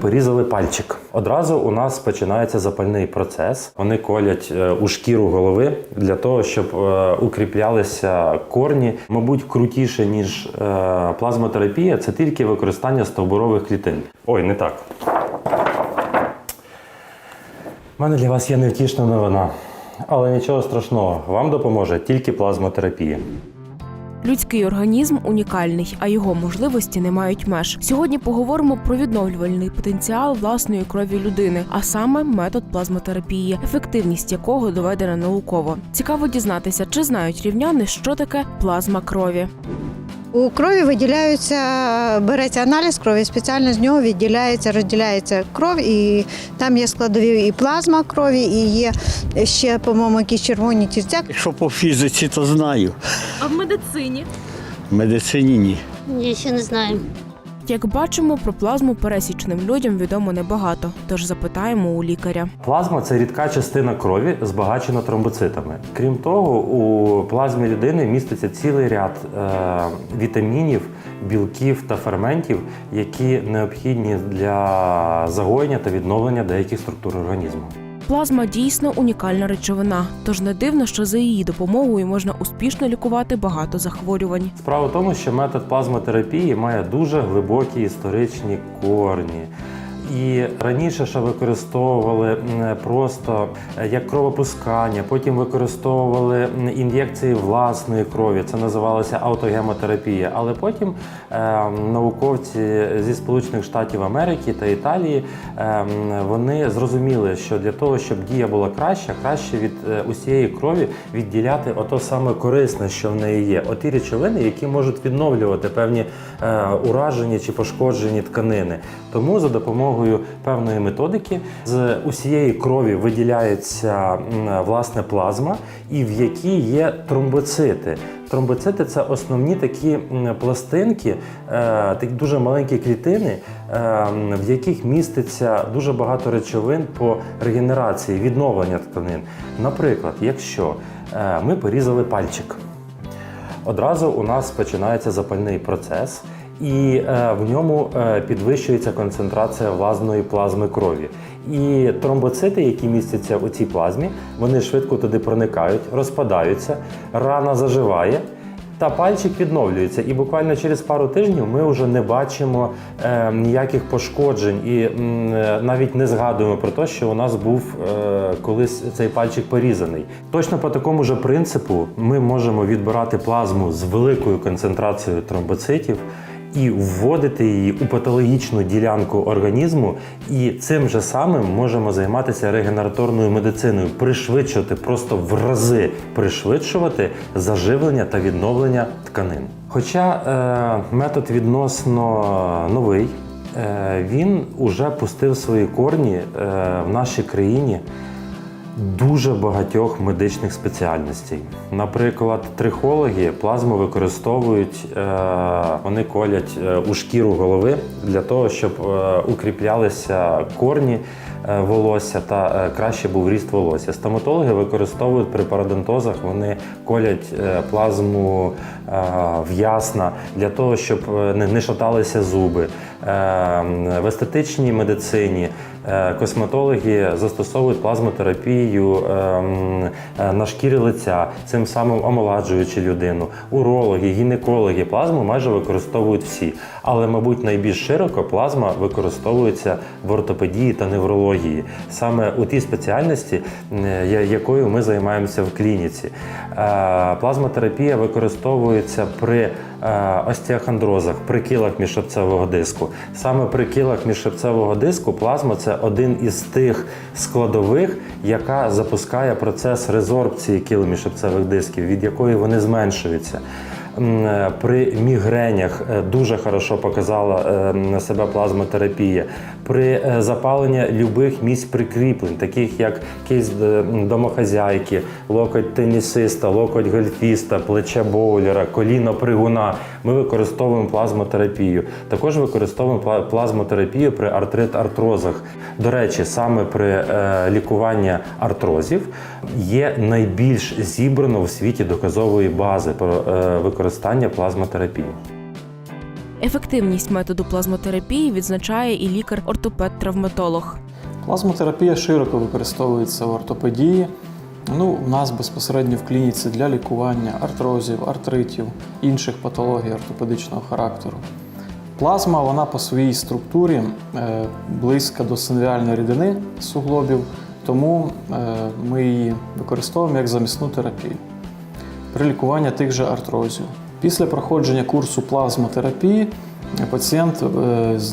порізали пальчик. Одразу у нас починається запальний процес. Вони колять е, у шкіру голови для того, щоб е, укріплялися корні. Мабуть, крутіше ніж е, плазмотерапія, це тільки використання стовбурових клітин. Ой, не так. У мене для вас є невтішна новина. Але нічого страшного, вам допоможе тільки плазмотерапія. Людський організм унікальний, а його можливості не мають меж. Сьогодні поговоримо про відновлювальний потенціал власної крові людини, а саме метод плазмотерапії, ефективність якого доведена науково. Цікаво дізнатися, чи знають рівняни, що таке плазма крові. У крові виділяються, береться аналіз крові, спеціально з нього відділяється, розділяється кров, і там є складові і плазма крові, і є ще, по-моєму, якісь червоні тільця. Якщо по фізиці, то знаю. А в медицині В медицині ні. Ні, ще не знаю. Як бачимо, про плазму пересічним людям відомо небагато. Тож запитаємо у лікаря. Плазма це рідка частина крові, збагачена тромбоцитами. Крім того, у плазмі людини міститься цілий ряд е, вітамінів, білків та ферментів, які необхідні для загоєння та відновлення деяких структур організму. Плазма дійсно унікальна речовина, тож не дивно, що за її допомогою можна успішно лікувати багато захворювань. Справа в тому, що метод плазмотерапії має дуже глибокі історичні корні. І раніше ще використовували просто е, як кровопускання, потім використовували ін'єкції власної крові. Це називалося автогемотерапія. Але потім е, науковці зі Сполучених Штатів Америки та Італії е, вони зрозуміли, що для того, щоб дія була краща, краще від усієї крові відділяти ото саме корисне, що в неї є. Оті речовини, які можуть відновлювати певні уражені чи пошкоджені тканини. Тому за допомогою певної методики з усієї крові виділяється власне плазма, і в якій є тромбоцити. Тромбоцити це основні такі пластинки, е, такі дуже маленькі клітини, е, в яких міститься дуже багато речовин по регенерації, відновлення тканин. Наприклад, якщо е, ми порізали пальчик, одразу у нас починається запальний процес, і е, в ньому е, підвищується концентрація власної плазми крові. І тромбоцити, які містяться у цій плазмі, вони швидко туди проникають, розпадаються, рана заживає. Та пальчик відновлюється, і буквально через пару тижнів ми вже не бачимо е, ніяких пошкоджень і м, е, навіть не згадуємо про те, що у нас був е, колись цей пальчик порізаний. Точно по такому ж принципу ми можемо відбирати плазму з великою концентрацією тромбоцитів і вводити її у патологічну ділянку організму, і цим же самим можемо займатися регенераторною медициною, пришвидшувати просто в рази пришвидшувати заживлення та відновлення тканин. Хоча е, метод відносно новий, е, він уже пустив свої корні е, в нашій країні дуже багатьох медичних спеціальностей. Наприклад, трихологи плазму використовують, е, вони колять е, у шкіру голови для того, щоб е, укріплялися корні волосся та краще був ріст волосся. Стоматологи використовують при парадонтозах, вони колять плазму в ясна для того, щоб не шаталися зуби. Е, В естетичній медицині косметологи застосовують плазмотерапію е, м, е, на шкірі лиця, цим самим омоладжуючи людину. Урологи, гінекологи плазму майже використовують всі. Але, мабуть, найбільш широко плазма використовується в ортопедії та неврології, саме у тій спеціальності, е, якою ми займаємося в клініці. Е, Плазмотерапія використовується при е, остеохондрозах, при кілах міжшипцевого диску. Саме при кілах міжшипцевого диску плазма це один із тих складових, яка запускає процес резорбції кіл міжшипцевих дисків, від якої вони зменшуються. Е, При мігренях е, дуже хорошо показала е, на себе плазмотерапія. При е, запаленні любих місць прикріплень, таких як е, домохазяйки, локоть тенісиста, локоть гольфіста, плече боулера, коліно пригуна, ми використовуємо плазмотерапію. Також використовуємо плазмотерапію при артрит-артрозах. До речі, саме при е, лікуванні артрозів є найбільш зібрано в світі доказової бази про е, використання плазмотерапії. Ефективність методу плазмотерапії відзначає і лікар-ортопед-травматолог. Плазмотерапія широко використовується в ортопедії. Ну, у нас безпосередньо в клініці для лікування артрозів, артритів, інших патологій ортопедичного характеру. Плазма вона по своїй структурі е, близька до синовіальної рідини суглобів, тому е, ми її використовуємо як замісну терапію при лікуванні тих же артрозів. Після проходження курсу плазмотерапії пацієнт е,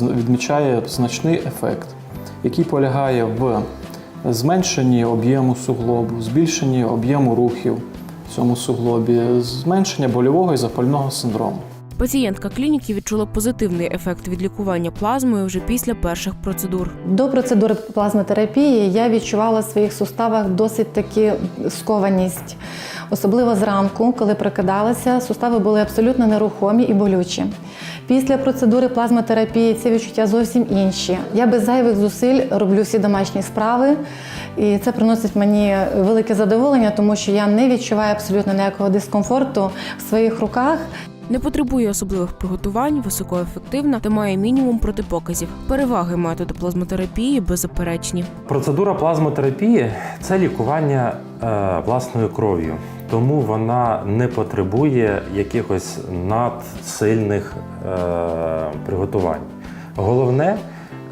відмічає значний ефект, який полягає в зменшенні об'єму суглобу, збільшенні об'єму рухів в цьому суглобі, зменшення больового і запального синдрому. Пацієнтка клініки відчула позитивний ефект від лікування плазмою вже після перших процедур. До процедури плазмотерапії я відчувала в своїх суставах досить таки скованість. Особливо зранку, коли прокидалася, сустави були абсолютно нерухомі і болючі. Після процедури плазмотерапії ці відчуття зовсім інші. Я без зайвих зусиль роблю всі домашні справи, і це приносить мені велике задоволення, тому що я не відчуваю абсолютно ніякого дискомфорту в своїх руках. Не потребує особливих приготувань, високоефективна та має мінімум протипоказів. Переваги методу плазмотерапії беззаперечні. Процедура плазмотерапії це лікування е, власною кров'ю, тому вона не потребує якихось надсильних е, приготувань. Головне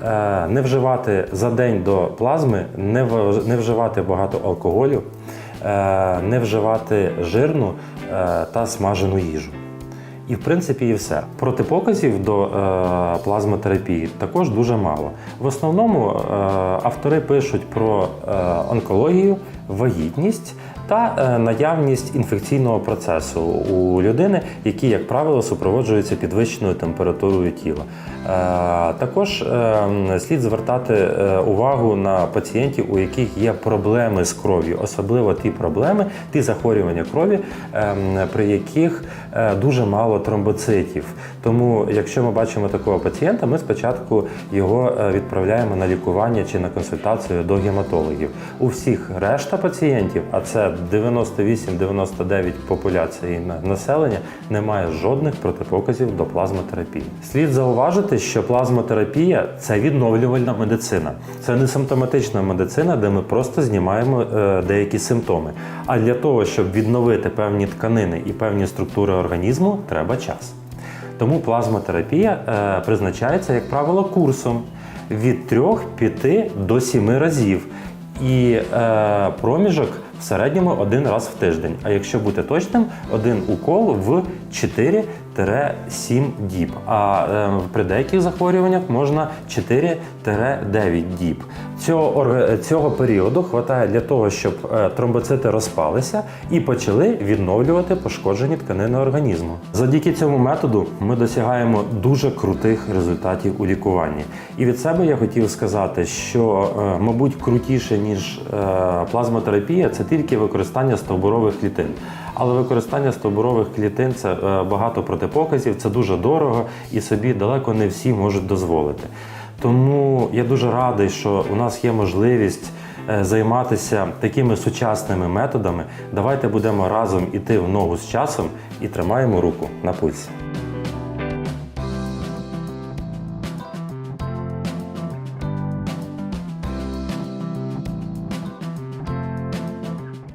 е, не вживати за день до плазми, не, вживати багато алкоголю, не вживати жирну та смажену їжу. І в принципі і все. Протипоказів до е, плазмотерапії також дуже мало. В основному е, автори пишуть про е, онкологію, вагітність та е, наявність інфекційного процесу у людини, які, як правило, супроводжуються підвищеною температурою тіла. Е, також е, слід звертати е, увагу на пацієнтів, у яких є проблеми з кров'ю, особливо ті проблеми, ті захворювання крові, е, при яких дуже мало тромбоцитів. Тому, якщо ми бачимо такого пацієнта, ми спочатку його е, відправляємо на лікування чи на консультацію до гематологів. У всіх решта пацієнтів, а це 98-99 популяції населення, немає жодних протипоказів до плазмотерапії. Слід зауважити, що плазмотерапія це відновлювальна медицина. Це не симптоматична медицина, де ми просто знімаємо е, деякі симптоми. А для того, щоб відновити певні тканини і певні структури організму, треба час. Тому плазмотерапія е, призначається, як правило, курсом від 3-5 до 7 разів. І е, проміжок в середньому один раз в тиждень. А якщо бути точним, один укол в 4-7 діб. А е, при деяких захворюваннях можна 4-9 діб. Цього, цього періоду вистачає для того, щоб е, тромбоцити розпалися і почали відновлювати пошкоджені тканини організму. Завдяки цьому методу ми досягаємо дуже крутих результатів у лікуванні. І від себе я хотів сказати, що, е, мабуть, крутіше ніж е, плазмотерапія, це тільки використання стовбурових клітин. Але використання стовбурових клітин це багато протипоказів, це дуже дорого і собі далеко не всі можуть дозволити. Тому я дуже радий, що у нас є можливість е, займатися такими сучасними методами. Давайте будемо разом іти в ногу з часом і тримаємо руку на пульсі.